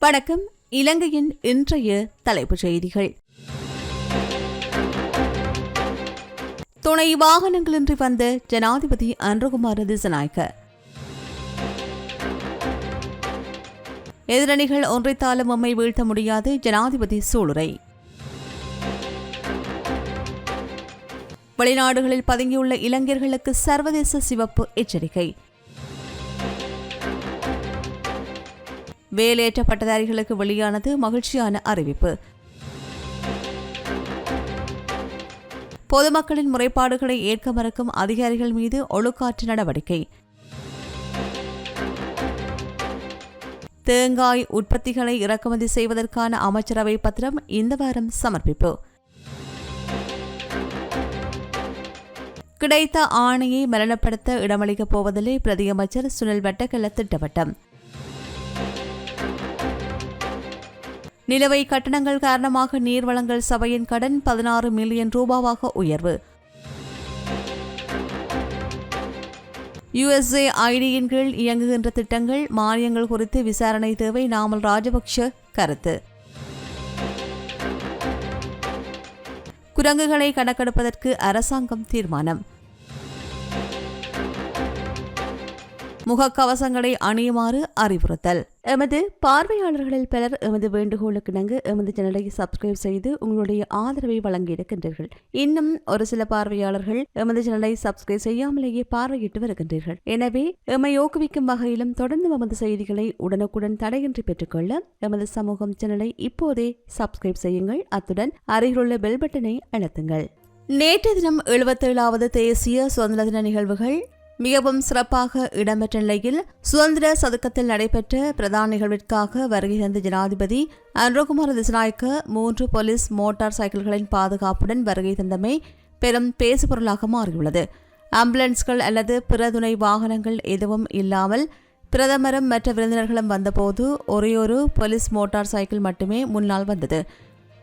வணக்கம். இலங்கையின் இன்றைய தலைப்புச் செய்திகள். துணை வாகனங்களின்றி வந்த ஜனாதிபதி அன்றகுமார திசநாயக்க. எதிரணிகள் ஒன்றைத்தாலும் நம்மை வீழ்த்த முடியாது ஜனாதிபதி சூளுரை. வெளிநாடுகளில் பதுங்கியுள்ள இளைஞர்களுக்கு சர்வதேச சிவப்பு எச்சரிக்கை. வேலையற்ற பட்டதாரிகளுக்கு வெளியானது மகிழ்ச்சியான அறிவிப்பு. பொதுமக்களின் முறைப்பாடுகளை ஏற்க மறுக்கும் அதிகாரிகள் மீது ஒழுக்காற்று நடவடிக்கை. தேங்காய் உற்பத்திகளை இறக்குமதி செய்வதற்கான அமைச்சரவை பத்திரம் இந்த வாரம் சமர்ப்பிப்பு. கிடைத்த ஆணையை மரணப்படுத்த இடமளிக்கப் போவதில்லை பிரதியமைச்சர் சுனில் வட்டக்கல்ல திட்டவட்டம். நிலவை கட்டணங்கள் காரணமாக நீர்வளங்கள் சபையின் கடன் பதினாறு மில்லியன் ரூபாவாக உயர்வு. யுஎஸ்ஏ ஐடியின் கீழ் இயங்குகின்ற திட்டங்கள் மானியங்கள் குறித்து விசாரணை தேவை நாமல் ராஜபக்ஷ கருத்து. குரங்குகளை கணக்கெடுப்பதற்கு அரசாங்கம் தீர்மானம். முகக்கவசங்களை அணியுமாறு அறிவுறுத்தல். எமது பார்வையாளர்களில் பலர் எமது வேண்டுகோளுக்கு இணங்க எமது சேனலை சப்ஸ்கிரைப் செய்து உங்களுடைய ஆதரவை வழங்கியிருக்கின்றீர்கள். இன்னும் ஒரு சில பார்வையாளர்கள் எமது சேனலை சப்ஸ்கிரைப் செய்யாமலேயே பார்வையிட்டு வருகின்றீர்கள். எனவே எம்மை ஊக்குவிக்கும் வகையிலும் தொடர்ந்து எமது செய்திகளை உடனுக்குடன் தடையின்றி பெற்றுக்கொள்ள எமது சமூகம் சேனலை இப்போதே சப்ஸ்கிரைப் செய்யுங்கள். அத்துடன் அருகிலுள்ள பெல் பட்டனை அழுத்துங்கள். நேற்று தினம் எழுபத்தேழாவது தேசிய சுதந்திர தின நிகழ்வுகள் மிகவும் சிறப்பாக இடம்பெற்ற நிலையில் சுதந்திர சதுக்கத்தில் நடைபெற்ற பிரதான நிகழ்விற்காக வருகை தந்த ஜனாதிபதி அன்ரோகுமார் திசநாயக்க மூன்று போலீஸ் மோட்டார் சைக்கிள்களின் பாதுகாப்புடன் வருகை தந்தமை பெரும் பேசுபொருளாக மாறியுள்ளது. ஆம்புலன்ஸ்கள் அல்லது பிற துணை வாகனங்கள் எதுவும் இல்லாமல் பிரதமரும் மற்ற விருந்தினர்களும் வந்தபோது ஒரேயொரு போலீஸ் மோட்டார் சைக்கிள் மட்டுமே முன்னால் வந்தது.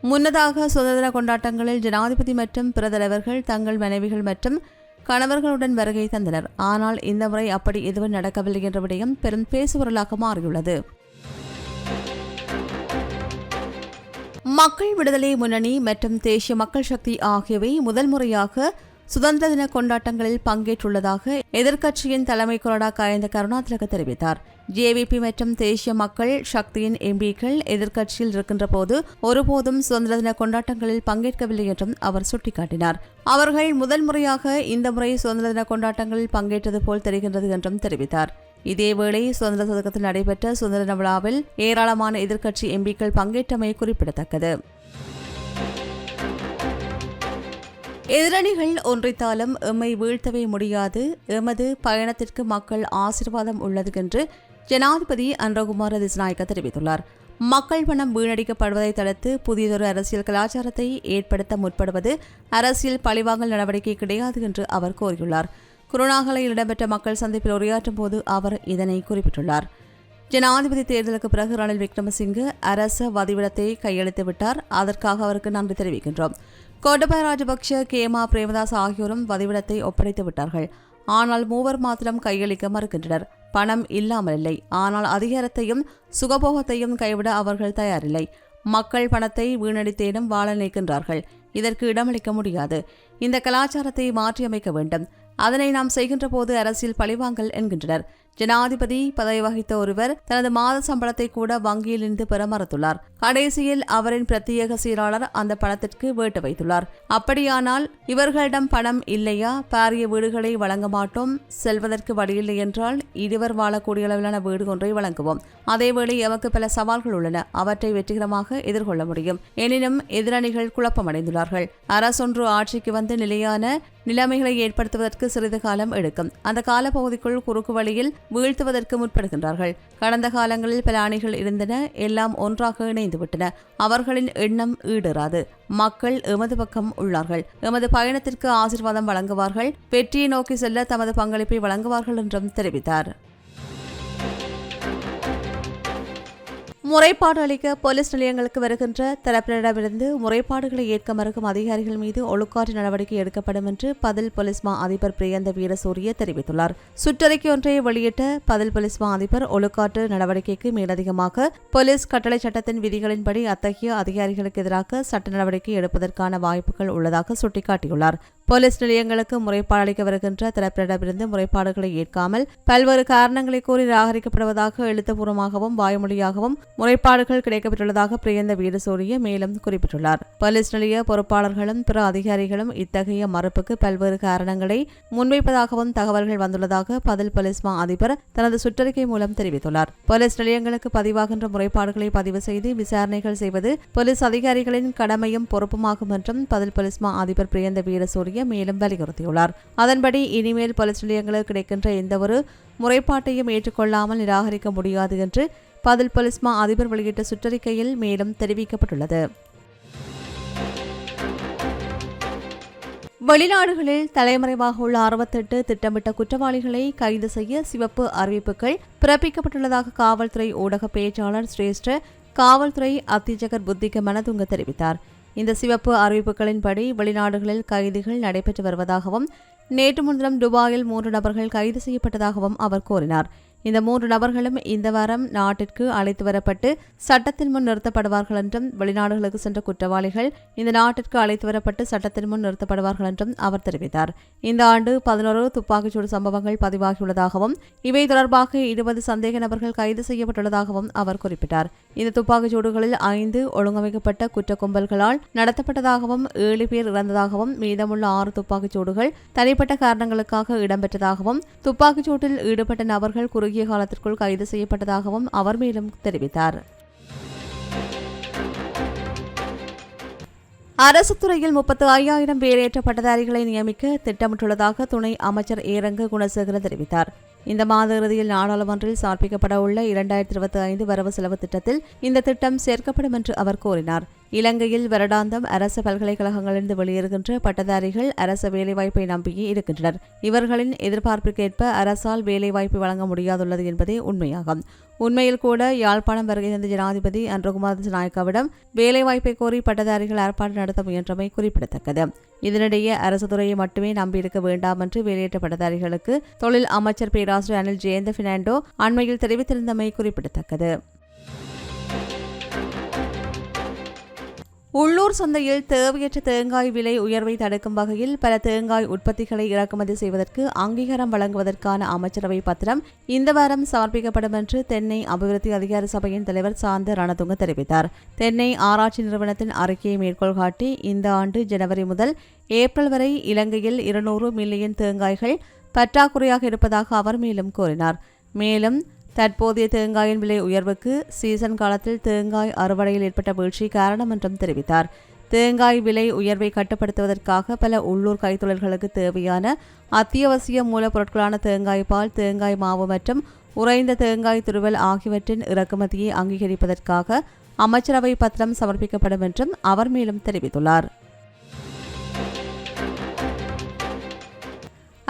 முன்னதாக சுதந்திர கொண்டாட்டங்களில் ஜனாதிபதி மற்றும் பிற தலைவர்கள் தங்கள் மனைவிகள் மற்றும் கணவர்களுடன் வருகை தந்தனர். ஆனால் இந்த முறை அப்படி எதுவும் நடக்கவில்லை என்ற விடயம் பெரும் பேசுபொருளாக மாறியுள்ளது. மக்கள் விடுதலை முன்னணி மற்றும் தேசிய மக்கள் சக்தி ஆகியவை முதல் முறையாக சுதந்திர தின கொண்டாட்டங்களில் பங்கேற்றுள்ளதாக எதிர்க்கட்சியின் தலைமை கொறடா காயந்த கருணாதிலக தெரிவித்தார். ஜேவிபி மற்றும் தேசிய மக்கள் சக்தியின் எம்பிக்கள் எதிர்க்கட்சியில் இருக்கின்ற போது ஒருபோதும் சுதந்திர தின கொண்டாட்டங்களில் பங்கேற்கவில்லை என்றும் அவர் சுட்டிக்காட்டினார். அவர்கள் முதல் முறையாக இந்த முறை சுதந்திர தின கொண்டாட்டங்களில் பங்கேற்றது போல் தெரிகின்றது என்றும் தெரிவித்தார். இதேவேளை சுதந்திர சதகத்தில் நடைபெற்ற சுதந்திர தின விழாவில் ஏராளமான எதிர்க்கட்சி எம்பிக்கள் பங்கேற்றமை குறிப்பிடத்தக்கது. எதிரணிகள் ஒன்றித்தாலும் எம்மை வீழ்த்தவே முடியாது. எமது பயணத்திற்கு மக்கள் ஆசிர்வாதம் உள்ளது என்று ஜனாதிபதி அன்றகுமார் திசநாயக்க தெரிவித்துள்ளார். மக்கள் பணம் வீணடிக்கப்படுவதை தடுத்து புதியதொரு அரசியல் கலாச்சாரத்தை ஏற்படுத்த முற்படுவது அரசியல் பழிவாங்கல் நடவடிக்கை கிடையாது என்று அவர் கூறியுள்ளார். குருணாகலையில் இடம்பெற்ற மக்கள் சந்திப்பில் உரையாற்றும் போது அவர் இதனை குறிப்பிட்டுள்ளார். ஜனாதிபதி தேர்தலுக்கு பிறகு ரணில் விக்ரமசிங்கே அரச வதிவிடத்தை கையளித்து விட்டார். அதற்காக அவருக்கு நன்றி தெரிவிக்கின்றோம். கோட்டபாய ராஜபக்ஷ கேமா பிரேமதாஸ் ஆகியோரும் வதிவிடத்தை ஒப்படைத்து விட்டார்கள். ஆனால் மூவர் மாத்திரம் கையளிக்க மறுக்கின்றனர். பணம் இல்லாமல் இல்லை ஆனால் அதிகாரத்தையும் சுகபோகத்தையும் கைவிட அவர்கள் தயாரில்லை. மக்கள் பணத்தை வீணடித்தேனும் வாழ நினைக்கின்றார்கள். இதற்கு இடமளிக்க முடியாது. இந்த கலாச்சாரத்தை மாற்றியமைக்க வேண்டும். அதனை நாம் செய்கின்ற போது அரசியல் பழிவாங்கல் என்கின்றனர். ஜனாதிபதி பதவி வகித்த ஒருவர் தனது மாத சம்பளத்தை கூட வங்கியில் இருந்து பெற மறுத்துள்ளார். கடைசியில் அவரின் பிரத்யேக சீராளர் அந்த பணத்திற்கு வேட்டு வைத்துள்ளார். அப்படியானால் இவர்களிடம் பணம் இல்லையா? பாரிய வீடுகளை வழங்க மாட்டோம். செல்வதற்கு வழியில்லை என்றால் இருவர் வாழக்கூடிய அளவிலான வீடு ஒன்றை வழங்குவோம். அதேவேளை எமக்கு பல சவால்கள் உள்ளன. அவற்றை வெற்றிகரமாக எதிர்கொள்ள முடியும். எனினும் எதிரணிகள் குழப்பமடைந்துள்ளார்கள். அரசொன்று ஆட்சிக்கு வந்து நிலையான நிலைமைகளை ஏற்படுத்துவதற்கு சிறிது காலம் எடுக்கும். அந்த காலப்பகுதிக்குள் குறுக்கு வழியில் வீழ்த்துவதற்கு முற்படுகின்றார்கள். கடந்த காலங்களில் பல அணிகள் இருந்தன எல்லாம் ஒன்றாக இணைந்துவிட்டன. அவர்களின் எண்ணம் ஈடுறாது. மக்கள் எமது பக்கம் உள்ளார்கள். எமது பயணத்திற்கு ஆசிர்வாதம் வழங்குவார்கள். வெற்றியை நோக்கி செல்ல தமது பங்களிப்பை வழங்குவார்கள் என்றும் தெரிவித்தார். முறைப்பாடு அளிக்க போலீஸ் நிலையங்களுக்கு வருகின்ற தரப்பினரிடமிருந்து முறைப்பாடுகளை ஏற்க மறுக்கும் அதிகாரிகள் மீது ஒழுக்காற்று நடவடிக்கை எடுக்கப்படும் என்று பதில் போலீஸ் மா அதிபர் பிரியந்த வீரசூரிய தெரிவித்துள்ளார். சுற்றறிக்கை ஒன்றை வெளியிட்ட பதில் போலீஸ் மா அதிபர் ஒழுக்காற்று நடவடிக்கைக்கு மேலதிகமாக போலீஸ் கட்டளை சட்டத்தின் விதிகளின்படி அத்தகைய அதிகாரிகளுக்கு எதிராக சட்ட நடவடிக்கை எடுப்பதற்கான வாய்ப்புகள் உள்ளதாக சுட்டிக்காட்டியுள்ளார். போலீஸ் நிலையங்களுக்கு முறைப்பாடு அளிக்க வருகின்ற தரப்பினரிடமிருந்து முறைப்பாடுகளை ஏற்காமல் பல்வேறு காரணங்களை கூறி நிராகரிக்கப்படுவதாக எழுத்துப்பூர்வமாகவும் வாய்மொழியாகவும் முறைப்பாடுகள் கிடைக்கப்பட்டுள்ளதாக பிரியந்த வீரசூரிய மேலும் குறிப்பிட்டுள்ளார். போலீஸ் நிலைய பொறுப்பாளர்களும் பிற அதிகாரிகளும் இத்தகைய மறுப்புக்கு பல்வேறு காரணங்களை முன்வைப்பதாகவும் தகவல்கள் வந்துள்ளதாக பதில் போலீஸ் மா அதிபர் தனது சுற்றறிக்கை மூலம் தெரிவித்துள்ளார். போலீஸ் நிலையங்களுக்கு பதிவாகின்ற முறைப்பாடுகளை பதிவு செய்து விசாரணைகள் செய்வது போலீஸ் அதிகாரிகளின் கடமையும் பொறுப்புமாகும் என்றும் பதில் போலீஸ் மா அதிபர் பிரியந்த வீரசூரிய மேலும் வலியுறுத்தியுள்ளார். அதன்படி இனிமேல் பல நிலையங்களுக்கு கிடைக்கின்ற எந்தவொரு முறைப்பாட்டையும் ஏற்றுக்கொள்ளாமல் நிராகரிக்க முடியாது என்று பதில் பொலிஸ்மா அதிபர் வெளியிட்ட சுற்றறிக்கையில் மேலும் தெரிவிக்கப்பட்டுள்ளது. வெளிநாடுகளில் தலைமறைவாக உள்ள அறுபத்தெட்டு திட்டமிட்ட குற்றவாளிகளை கைது செய்ய சிவப்பு அறிவிப்புகள் பிறப்பிக்கப்பட்டுள்ளதாக காவல்துறை ஊடக பேச்சாளர் சிரேஷ்ட காவல்துறை அத்திஜகர் புத்திக மனதுங்க தெரிவித்தார். இந்த சிவப்பு அறிவிப்புகளின்படி வெளிநாடுகளில் கைதுகள் நடைபெற்று வருவதாகவும் நேற்று முன்தினம் துபாயில் மூன்று நபர்கள் கைது செய்யப்பட்டதாகவும் அவர் கூறினார். இந்த மூன்று நபர்களும் இந்த வாரம் நாட்டிற்கு அழைத்து வரப்பட்டு சட்டத்தின் முன் நிறுத்தப்படுவார்கள் என்றும் வெளிநாடுகளுக்கு சென்ற குற்றவாளிகள் இந்த நாட்டிற்கு அழைத்து வரப்பட்டு சட்டத்தின் முன் நிறுத்தப்படுவார்கள் என்றும் அவர் தெரிவித்தார். இந்த ஆண்டு பதினோரு துப்பாக்கிச்சூடு சம்பவங்கள் பதிவாகியுள்ளதாகவும் இவை தொடர்பாக இருபது சந்தேக நபர்கள் கைது செய்யப்பட்டுள்ளதாகவும் அவர் குறிப்பிட்டார். இந்த துப்பாக்கிச்சூடுகளில் ஐந்து ஒழுங்கமைக்கப்பட்ட குற்ற கும்பல்களால் நடத்தப்பட்டதாகவும் ஏழு பேர் இறந்ததாகவும் மீதமுள்ள ஆறு துப்பாக்கிச்சூடுகள் தனிப்பட்ட காரணங்களுக்காக இடம்பெற்றதாகவும் துப்பாக்கிச்சூட்டில் ஈடுபட்ட நபர்கள் குறுகிய குறுகிய காலத்திற்குள் கைது செய்யப்பட்டதாகவும் அவர் மேலும் தெரிவித்தார். அரசு துறையில் முப்பத்து ஐயாயிரம் வேலையற்ற பட்டதாரிகளை நியமிக்க திட்டமிட்டுள்ளதாக துணை அமைச்சர் ஏரங்க குணசேகர தெரிவித்தார். இந்த மாத இறுதியில் நாடாளுமன்றில் சமர்ப்பிக்கப்பட உள்ள இரண்டாயிரத்தி இருபத்தி ஐந்து வரவு செலவு திட்டத்தில் இந்த திட்டம் சேர்க்கப்படும் என்று அவர் கூறினார். இலங்கையில் வருடாந்தம் அரசு பல்கலைக்கழகங்களிலிருந்து வெளியேறுகின்ற பட்டதாரிகள் அரச வேலைவாய்ப்பை நம்பியே இருக்கின்றனர். இவர்களின் எதிர்பார்ப்பிற்கேற்ப அரசால் வேலைவாய்ப்பு வழங்க முடியாதுள்ளது என்பதே உண்மையாகும். உண்மையில் கூட யாழ்ப்பாணம் வருகை தந்த ஜனாதிபதி அன்றகுமார் நாயக்காவிடம் வேலைவாய்ப்பை கோரி பட்டதாரிகள் ஏற்பாடு நடத்த முயன்றமை குறிப்பிடத்தக்கது. இதனிடையே அரசு துறையை மட்டுமே நம்பியிருக்க வேண்டாம் என்று வெளியேற்ற பட்டதாரிகளுக்கு தொழில் அமைச்சர் பேராசிரியர் அனில் ஜெயந்த பினாண்டோ அண்மையில் தெரிவித்திருந்தமை குறிப்பிடத்தக்கது. உள்ளூர் சந்தையில் தேவையற்ற தேங்காய் விலை உயர்வை தடுக்கும் வகையில் பல தேங்காய் உற்பத்திகளை இறக்குமதி செய்வதற்கு அங்கீகாரம் வழங்குவதற்கான அமைச்சரவை பத்திரம் இந்த வாரம் சமர்ப்பிக்கப்படும் என்று தென்னை அபிவிருத்தி அதிகார சபையின் தலைவர் சாந்த ரணதுங்க தெரிவித்தார். தென்னை ஆராய்ச்சி நிறுவனத்தின் அறிக்கையை மேற்கோள் காட்டி இந்த ஆண்டு ஜனவரி முதல் ஏப்ரல் வரை இலங்கையில் இருநூறு மில்லியன் தேங்காய்கள் பற்றாக்குறையாக இருப்பதாக அவர் மேலும் கூறினார். மேலும் தற்போதைய தேங்காயின் விலை உயர்வுக்கு சீசன் காலத்தில் தேங்காய் அறுவடையில் ஏற்பட்ட வீழ்ச்சி காரணம் என்றும் தெரிவித்தார். தேங்காய் விலை உயர்வை கட்டுப்படுத்துவதற்காக பல உள்ளூர் கைத்தொழில்களுக்கு தேவையான அத்தியாவசிய மூலப்பொருட்களான தேங்காய் பால் தேங்காய் மாவு மற்றும் உறைந்த தேங்காய் துருவல் ஆகியவற்றின் இறக்குமதியை அங்கீகரிப்பதற்காக அமைச்சரவை பத்திரம் சமர்ப்பிக்கப்படும் என்றும் அவர் மேலும் தெரிவித்துள்ளார்.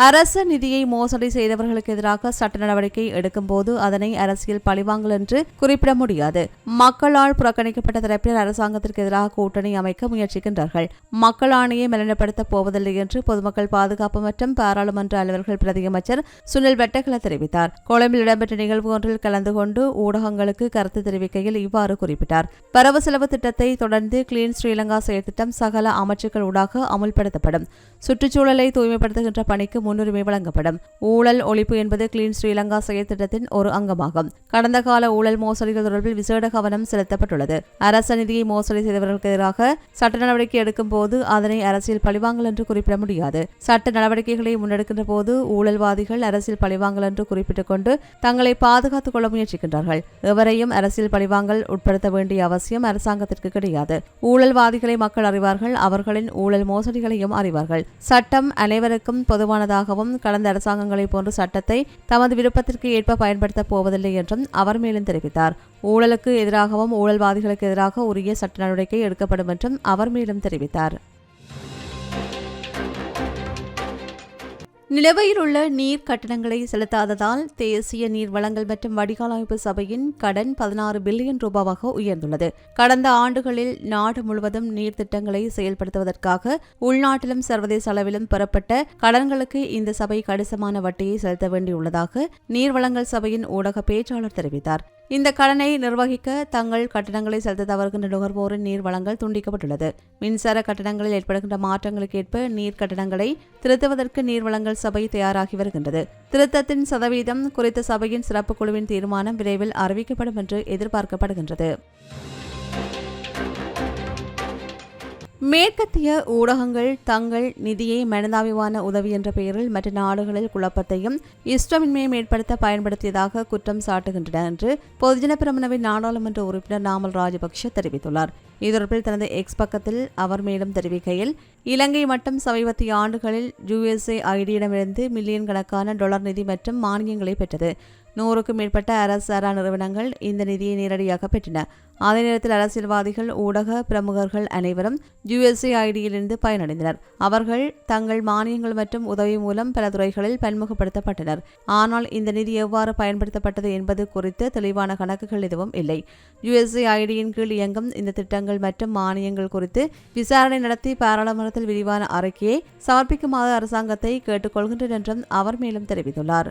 அரச நிதியை மோசடி செய்தவர்களுக்கு எதிராக சட்ட நடவடிக்கை எடுக்கும்போது அதனை அரசியல் பழிவாங்கல் என்று குறிப்பிட முடியாது. மக்களால் புறக்கணிக்கப்பட்ட தரப்பினர் அரசாங்கத்திற்கு எதிராக கூட்டணி அமைக்க முயற்சிக்கின்றார்கள். மக்கள் ஆணையை மெலனப்படுத்தப் போவதில்லை என்று பொதுமக்கள் பாதுகாப்பு மற்றும் பாராளுமன்ற அலுவலர்கள் பிரதியமைச்சர் சுனில் வெட்டகல தெரிவித்தார். கொழும்பில் இடம்பெற்ற நிகழ்வு ஒன்றில் கலந்து கொண்டு ஊடகங்களுக்கு கருத்து தெரிவிக்கையில் இவ்வாறு குறிப்பிட்டார். வரவு செலவு திட்டத்தை தொடர்ந்து கிளீன் ஸ்ரீலங்கா செயற்திட்டம் சகல அமைச்சுக்கள் ஊடாக அமுல்படுத்தப்படும். சுற்றுச்சூழலை தூய்மைப்படுத்துகின்ற பணிக்கு முன்னுரிமை வழங்கப்படும். ஊழல் ஒழிப்பு என்பது கிளீன் ஸ்ரீலங்கா செயற்திட்டத்தின் ஒரு அங்கமாகும். கடந்த கால ஊழல் மோசடிகள் தொடர்பில் விசேட கவனம் செலுத்தப்பட்டுள்ளது. அரச நிதியை மோசடி செய்தவர்களுக்கு எதிராக சட்ட நடவடிக்கை எடுக்கும் போது அதனை அரசியல் பழிவாங்கல் என்று குறிப்பிட முடியாது. சட்ட நடவடிக்கைகளை முன்னெடுக்கின்ற போது ஊழல்வாதிகள் அரசியல் பழிவாங்கல் என்று குறிப்பிட்டுக் கொண்டு தங்களை பாதுகாத்துக் கொள்ள முயற்சிக்கின்றார்கள். எவரையும் அரசியல் பழிவாங்கல் உட்படுத்த வேண்டிய அவசியம் அரசாங்கத்திற்கு கிடையாது. ஊழல்வாதிகளை மக்கள் அறிவார்கள். அவர்களின் ஊழல் மோசடிகளையும் அறிவார்கள். சட்டம் அனைவருக்கும் பொதுவானதாகவும் கடந்த அரசாங்கங்களைப் போன்ற சட்டத்தை தமது விருப்பத்திற்கு ஏற்ப பயன்படுத்தப் போவதில்லை என்றும் அவர் மேலும் தெரிவித்தார். ஊழலுக்கு எதிராகவும் ஊழல்வாதிகளுக்கு எதிராக உரிய சட்ட நடவடிக்கை எடுக்கப்படும் என்றும் அவர் மேலும் தெரிவித்தார். நிலுவையில் உள்ள நீர் கட்டணங்களை செலுத்தாததால் தேசிய நீர் வளங்கள் மற்றும் வடிகாலமைப்பு சபையின் கடன் பதினாறு பில்லியன் ரூபாவாக உயர்ந்துள்ளது. கடந்த ஆண்டுகளில் நாடு முழுவதும் நீர் திட்டங்களை செயல்படுத்துவதற்காக உள்நாட்டிலும் சர்வதேச அளவிலும் பெறப்பட்ட கடன்களுக்கு இந்த சபை கணிசமான வட்டியை செலுத்த வேண்டியுள்ளதாக நீர் நீர்வளங்கள் சபையின் ஊடக பேச்சாளர் தெரிவித்தார். இந்த கடனை நிர்வகிக்க தங்கள் கட்டணங்களை செலுத்த தவறுகின்ற நுகர்வோரின் நீர் வளங்கள் துண்டிக்கப்பட்டுள்ளது. மின்சார கட்டணங்களில் ஏற்படுகின்ற மாற்றங்களுக்கு ஏற்ப நீர் கட்டணங்களை திருத்துவதற்கு நீர் வளங்கள் சபை தயாராகி வருகின்றது. திருத்தத்தின் சதவீதம் குறித்த சபையின் சிறப்பு குழுவின் தீர்மானம் விரைவில் அறிவிக்கப்படும் என்று எதிர்பார்க்கப்படுகின்றது. மேற்கத்திய ஊடகங்கள் தங்கள் நிதியை மனிதாபிமான உதவி என்ற பெயரில் மற்ற நாடுகளில் குழப்பத்தையும் இஷ்டமின்மையும் ஏற்படுத்த பயன்படுத்தியதாக குற்றம் சாட்டுகின்றன என்று பொதுஜன பிரமணவின் நாடாளுமன்ற உறுப்பினர் நாமல் ராஜபக்ஷ தெரிவித்துள்ளார். இதொடர்பில் தனது எக்ஸ் பக்கத்தில் அவர் மேலும் தெரிவிக்கையில் இலங்கை மட்டும் சமீபத்திய ஆண்டுகளில் யுஎஸ்ஏ ஐடியிடமிருந்து மில்லியன் கணக்கான டாலர் நிதி மற்றும் மானியங்களை பெற்றது. நூறுக்கும் மேற்பட்ட அரசு சாரா நிறுவனங்கள் இந்த நிதியை நேரடியாக பெற்றன. அதே நேரத்தில் அரசியல்வாதிகள் ஊடக பிரமுகர்கள் அனைவரும் யுஎஸ்ஏ ஐடியிலிருந்து பயனடைந்தனர். அவர்கள் தங்கள் மானியங்கள் மற்றும் உதவி மூலம் பல துறைகளில் பன்முகப்படுத்தப்பட்டனர். ஆனால் இந்த நிதி எவ்வாறு பயன்படுத்தப்பட்டது என்பது குறித்து தெளிவான கணக்குகள் எதுவும் இல்லை. யுஎஸ்ஏ ஐடியின் கீழ் இயங்கும் இந்த திட்டங்கள் மற்றும் மானியங்கள் குறித்து விசாரணை நடத்தி பாராளுமன்றத்தில் விரிவான அறிக்கையை சமர்ப்பிக்குமாறு அரசாங்கத்தை கேட்டுக்கொள்கின்றனர் என்றும் அவர் மேலும் தெரிவித்துள்ளார்.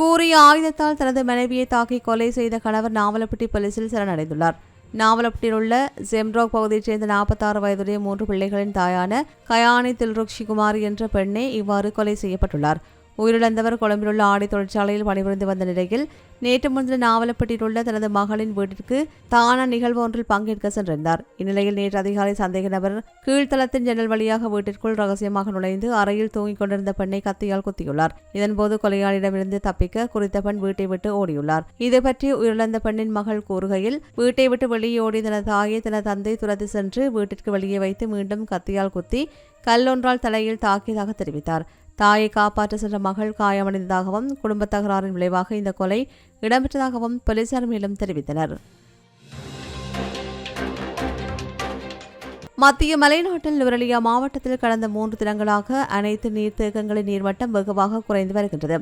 கூறிய ஆயுதத்தால் தனது மனைவியை தாக்கி கொலை செய்த கணவர் நாவலப்பட்டி போலீசில் சரணடைந்துள்ளார். நாவலப்பட்டியில் உள்ள ஜெம்ரோக் பகுதியைச் சேர்ந்த நாற்பத்தாறு வயதுடைய மூன்று பிள்ளைகளின் தாயான கயானி தில்ருக்ஷி குமாரி என்ற பெண்ணே இவ்வாறு கொலை செய்யப்பட்டுள்ளார். உயிரிழந்தவர் கொழும்பிலுள்ள ஆடை தொழிற்சாலையில் பணிபுரிந்து வந்த நிலையில் நேற்று முன்தினம் நாவலப்பட்டியில் உள்ள தனது மகளின் வீட்டிற்கு தான நிகழ்வு ஒன்றில் பங்கேற்க சென்றிருந்தார். இந்நிலையில் நேற்று அதிகாலை சந்தேக நபர் கீழ்த்தளத்தின் ஜன்னல் வழியாக வீட்டிற்குள் ரகசியமாக நுழைந்து அறையில் தூங்கிக் கொண்டிருந்த பெண்ணை கத்தியால் குத்தியுள்ளார். இதன்போது கொலையாளிடமிருந்து தப்பிக்க குறித்த பெண் வீட்டை விட்டு ஓடியுள்ளார். இது பற்றி உயிரிழந்த பெண்ணின் மகள் கூறுகையில் வீட்டை விட்டு வெளியே ஓடி தனது தாயை தனது தந்தை துரத்தி சென்று வீட்டிற்கு வெளியே வைத்து மீண்டும் கத்தியால் குத்தி கல்லொன்றால் தலையில் தாக்கியதாக தெரிவித்தார். தாயை காப்பாற்ற சென்ற மகள் காயமடைந்ததாகவும் குடும்ப தகராறின் விளைவாக இந்த கொலை இடம்பெற்றதாகவும் போலீசார் மேலும் தெரிவித்தனர். மத்திய மலைநாட்டில் நுவரலியா மாவட்டத்தில் கடந்த மூன்று தினங்களாக அனைத்து நீர்த்தேக்கங்களின் நீர்மட்டம் வெகுவாக குறைந்து வருகின்றது.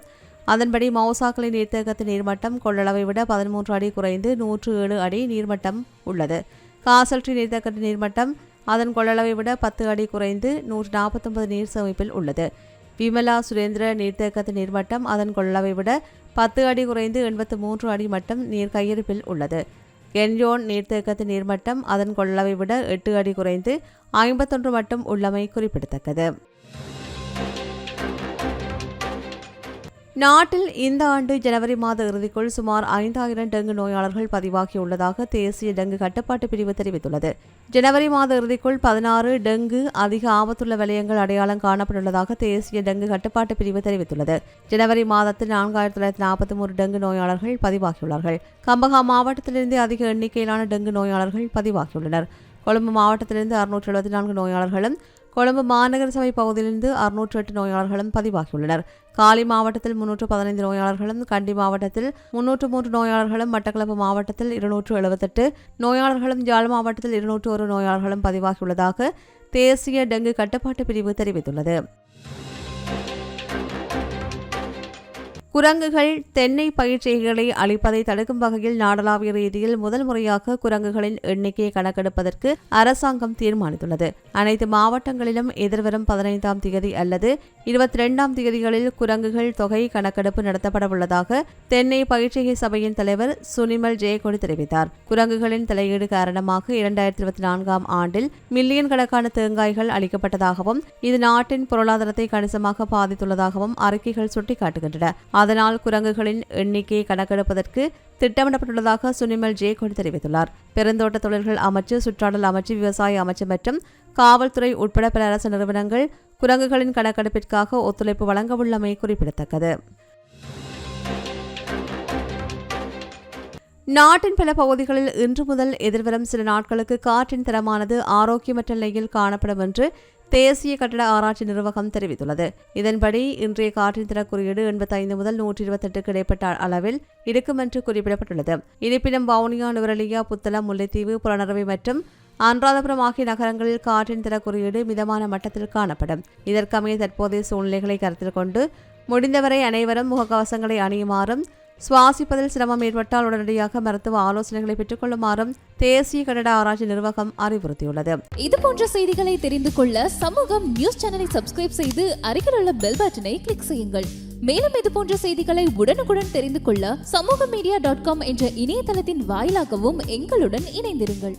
அதன்படி மவுசாக்களின் நீர்த்தேக்கத்தின் நீர்மட்டம் கொள்ளளவை விட பதிமூன்று அடி குறைந்து நூற்று ஏழு அடி நீர்மட்டம் உள்ளது. காசல்ட்ரி நீர்த்தேக்கத்தின் நீர்மட்டம் அதன் கொள்ளளவை விட பத்து அடி குறைந்து நூற்று நாற்பத்தொன்பது நீர் சேமிப்பில் உள்ளது. விமலா சுரேந்திர நீர்த்தேக்கத்தின் நீர்மட்டம் அதன் கொள்ளவை விட பத்து அடி குறைந்து எண்பத்து மூன்று அடி மட்டம் நீர் கையிருப்பில் உள்ளது. கென்யோன் நீர்த்தேக்கத்தின் நீர்மட்டம் அதன் கொள்ளவை விட எட்டு அடி குறைந்து ஐம்பத்தொன்று மட்டம் உள்ளமை குறிப்பிடத்தக்கது. நாட்டில் இந்த ஆண்டு ஜனவரி மாத இறுதிக்குள் சுமார் ஐந்தாயிரம் டெங்கு நோயாளர்கள் பதிவாகியுள்ளதாக தேசிய டெங்கு கட்டுப்பாட்டு பிரிவு தெரிவித்துள்ளது. ஜனவரி மாத இறுதிக்குள் பதினாறு டெங்கு அதிக ஆபத்துள்ள வலயங்கள் அடையாளம் காணப்பட்டுள்ளதாக தேசிய டெங்கு கட்டுப்பாட்டு பிரிவு தெரிவித்துள்ளது. ஜனவரி மாதத்தில் நான்காயிரத்தி தொள்ளாயிரத்தி நாற்பத்தி மூன்று டெங்கு நோயாளர்கள் பதிவாகியுள்ளார்கள். கம்பகா மாவட்டத்திலிருந்து அதிக எண்ணிக்கையிலான டெங்கு நோயாளர்கள் பதிவாகியுள்ளனர். கொழும்பு மாவட்டத்திலிருந்து அறுநூற்று எழுபத்தி நான்கு நோயாளர்களும் கொழும்பு மாநகர சபை பகுதியிலிருந்து அறுநூற்று எட்டு நோயாளர்களும் பதிவாகியுள்ளனர். காலி மாவட்டத்தில் முன்னூற்று பதினைந்து நோயாளர்களும் கண்டி மாவட்டத்தில் முன்னூற்று மூன்று நோயாளர்களும் மட்டக்களப்பு மாவட்டத்தில் இருநூற்று எழுபத்தெட்டு நோயாளர்களும் யாழ் மாவட்டத்தில் இருநூற்று ஒரு நோயாளர்களும் பதிவாகியுள்ளதாக தேசிய டெங்கு கட்டுப்பாட்டு பிரிவு தெரிவித்துள்ளது. குரங்குகள் தென்னை பயிற்சிகளை அளிப்பதை தடுக்கும் வகையில் நாடளாவிய ரீதியில் முதல் முறையாக குரங்குகளின் எண்ணிக்கையை கணக்கெடுப்பதற்கு அரசாங்கம் தீர்மானித்துள்ளது. அனைத்து மாவட்டங்களிலும் எதிர்வரும் பதினைந்தாம் தேதி அல்லது இருபத்தி இரண்டாம் தேதிகளில் குரங்குகள் தொகை கணக்கெடுப்பு நடத்தப்பட உள்ளதாக தென்னை பயிற்சிகை சபையின் தலைவர் சுனிமல் ஜெயக்கொடி தெரிவித்தார். குரங்குகளின் தலையீடு காரணமாக இரண்டாயிரத்தி இருபத்தி நான்காம் ஆண்டில் மில்லியன் கணக்கான தேங்காய்கள் அளிக்கப்பட்டதாகவும் இது நாட்டின் பொருளாதாரத்தை கணிசமாக பாதித்துள்ளதாகவும் அறிக்கைகள் சுட்டிக்காட்டுகின்றன. அதனால் குரங்குகளின் எண்ணிக்கையை கணக்கெடுப்பதற்கு திட்டமிடப்பட்டுள்ளதாக சுனிமல் ஜேகோட் தெரிவித்துள்ளார். பெருந்தோட்ட தொழில்கள் அமைச்சு சுற்றாடல் அமைச்சு விவசாய அமைச்சு மற்றும் காவல்துறை உட்பட பல அரசு நிறுவனங்கள் குரங்குகளின் கணக்கெடுப்பிற்காக ஒத்துழைப்பு வழங்கவுள்ளமை குறிப்பிடத்தக்கது. நாட்டின் பல பகுதிகளில் இன்று முதல் எதிர்வரும் சில நாட்களுக்கு காற்றின் தரமானது ஆரோக்கியமற்ற நிலையில் காணப்படும் என்று தேசிய கட்டட ஆராய்ச்சி நிர்வாகம் தெரிவித்துள்ளது. இதன்படி இன்றைய காற்றின் தர குறியீடு எண்பத்தைந்து முதல் நூற்றி இருபத்தெட்டுக்கு இடைப்பட்ட அளவில் இருக்கும் என்று குறிப்பிடப்பட்டுள்ளது. இருப்பினும் வவுனியா நுவரலியா புத்தளம் முல்லைத்தீவு புலனறுவை மற்றும் அன்றாதபுரம் ஆகிய நகரங்களில் காற்றின் தர குறியீடு மிதமான மட்டத்தில் காணப்படும். இதற்கமைய தற்போதைய சூழ்நிலைகளை கருத்தில் கொண்டு முடிந்தவரை அனைவரும் முகக்கவசங்களை அணியுமாறும் சுவாசிப்பதில் சிரமம் ஏற்பட்டால் உடனடியாக மருத்துவ ஆலோசனைகளை பெற்றுக்கொள்ளுமாறும் தேசிய கட்டட ஆராய்ச்சி நிர்வாகம் அறிவுறுத்தியுள்ளது. இது போன்ற செய்திகளை தெரிந்து கொள்ள சமூகம் நியூஸ் சேனலை சப்ஸ்கிரைப் செய்து அருகில் உள்ள பெல் பட்டனை கிளிக் செய்யுங்கள். மேலும் இது போன்ற செய்திகளை உடனுக்குடன் தெரிந்து கொள்ள சமூக மீடியா டாட் காம் என்ற இணையதளத்தின் வாயிலாகவும் எங்களுடன் இணைந்திருங்கள்.